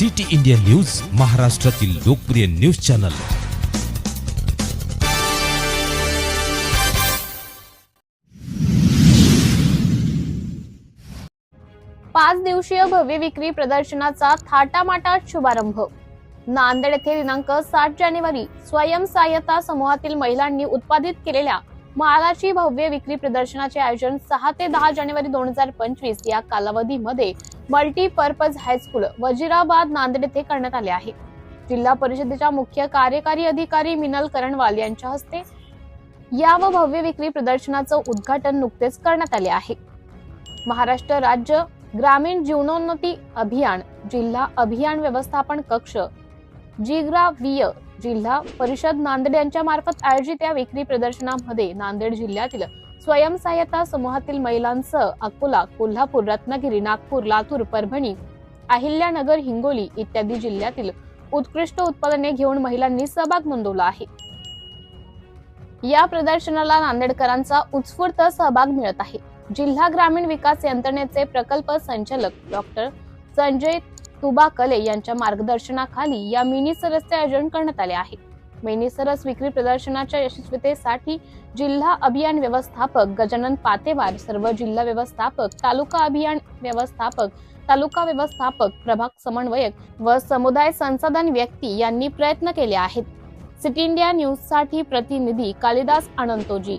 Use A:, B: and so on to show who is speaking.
A: City India news महाराष्ट्रातील लोकप्रिय news channel.
B: पाच दिवसीय भव्य विक्री प्रदर्शनाचा थाटामाटात शुभारंभ. नांदेड येथे दिनांक सात जानेवारी स्वयंसहाय्यता समूहातील महिलांनी उत्पादित केलेल्या मालाची भव्य विक्री प्रदर्शनाचे आयोजन सहा ते दहा जानेवारी दोन हजार पंचवीस या कालावधीमध्ये मल्टीपर्पज हायस्कूल वजिराबाद नांदेड येथे करण्यात आले आहे. जिल्हा परिषदेच्या मुख्य कार्यकारी अधिकारी मिनल करणवाल यांच्या हस्ते या व भव्य विक्री प्रदर्शनाचं उद्घाटन नुकतेच करण्यात आले आहे. महाराष्ट्र राज्य ग्रामीण जीवनोन्नती अभियान जिल्हा अभियान व्यवस्थापन कक्ष जिग्रावीय जिल्हा परिषद नांदेड यांच्या मार्फत आयोजित या विक्री प्रदर्शनामध्ये नांदेड जिल्ह्यातील स्वयंसहाय्यता समूहातील महिलांसह अकोला कोल्हापूर रत्नागिरी नागपूर लातूर परभणी अहिल्यानगर हिंगोली इत्यादी जिल्ह्यातील उत्कृष्ट उत्पादने घेऊन महिलांनी सहभाग नोंदवला आहे. या प्रदर्शनाला नांदेडकरांचा उत्स्फूर्त सहभाग मिळत आहे. जिल्हा ग्रामीण विकास यंत्रणेचे प्रकल्प संचालक डॉक्टर संजय तुबाकले यांच्या मार्गदर्शनाखाली या मिनी सरसचे आयोजन करण्यात आले आहे. मिनी सरस विक्री प्रदर्शनाच्या यशस्वीतेसाठी जिल्हा अभियान व्यवस्थापक गजानन पातेवार सर्व जिल्हा व्यवस्थापक तालुका अभियान व्यवस्थापक तालुका व्यवस्थापक प्रभाग समन्वयक व समुदाय संसाधन व्यक्ती यांनी प्रयत्न केले आहेत. सिटी इंडिया न्यूजसाठी प्रतिनिधी कालिदास अनंतोजी